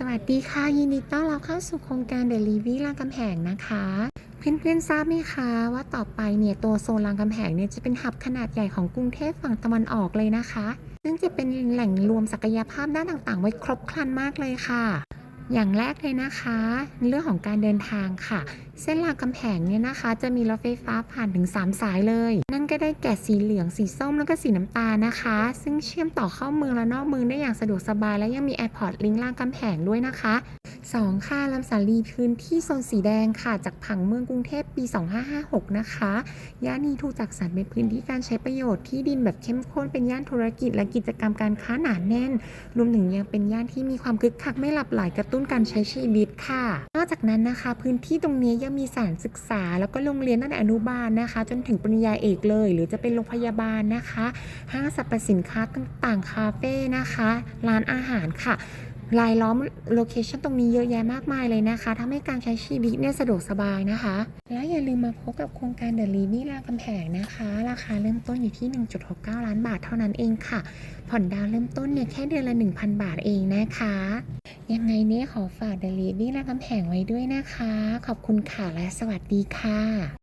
สวัสดีค่ะ ยินดีต้อนรับเข้าสู่โครงการเดลีวีรางกำแหงนะคะ เพื่อนๆทราบไหมคะว่าต่อไปเนี่ยตัวโซนรางกำแหงเนี่ยจะเป็นหับขนาดใหญ่ของกรุงเทพฝั่งตะวันออกเลยนะคะ ซึ่งจะเป็นแหล่งรวมศักยภาพด้านต่างๆ ไว้ครบครันมากเลยค่ะ อย่างแรกเลยนะคะ เรื่องของการเดินทางค่ะ เส้นรามคำแหงเนี่ยนะคะ จะมีรถไฟฟ้าผ่านถึง 3 สายเลย นั่นก็ได้แก่สีเหลืองสีส้มแล้วก็สีน้ำตาลนะคะ ซึ่งเชื่อมต่อเข้าเมืองและนอกเมืองได้อย่างสะดวกสบายและยังมีแอร์พอร์ตลิงก์รามคำแหงด้วยนะคะ 2 ค่ะลำสาลีพื้นที่โซนสีแดงค่ะ จากผังเมืองกรุงเทพปี 2556 นะคะย่านนี้ถูกจัดสรรเป็นพื้นที่การใช้ประโยชน์ที่ดินแบบเข้มข้นเป็นย่านธุรกิจและกิจกรรมการค้าหนาแน่น รวมถึงยังเป็นย่านที่มีความคึกคักไม่หลับไหลกระตุ้นการใช้ชีวิตค่ะ นอกจากนั้นนะคะ พื้นที่ตรงนี้ยังมีสถานศึกษา แล้วก็โรงเรียนตั้งแต่อนุบาลนะคะ จนถึงปริญญาเอกเลย หรือจะเป็นโรงพยาบาลนะคะ ห้างสรรพสินค้าต่างๆ คาเฟ่นะคะ ร้านอาหารค่ะรายล้อมโลเคชันตรงนี้เยอะแยะมากมายเลยนะคะทำให้การใช้ชีวิตเนี่ยสะดวกสบายนะคะ และอย่าลืมมาพบกับโครงการเดลีนี่รามคำแหงนะคะ ราคาเริ่มต้นอยู่ที่ 1.69 ล้านบาทเท่านั้นเองค่ะ ผ่อนดาวเริ่มต้นเนี่ยแค่เดือนละ 1,000 บาทเองนะคะ ยังไงเนี่ยขอฝากเดลีนี่รามคำแหงไว้ด้วยนะคะ ขอบคุณค่ะและสวัสดีค่ะ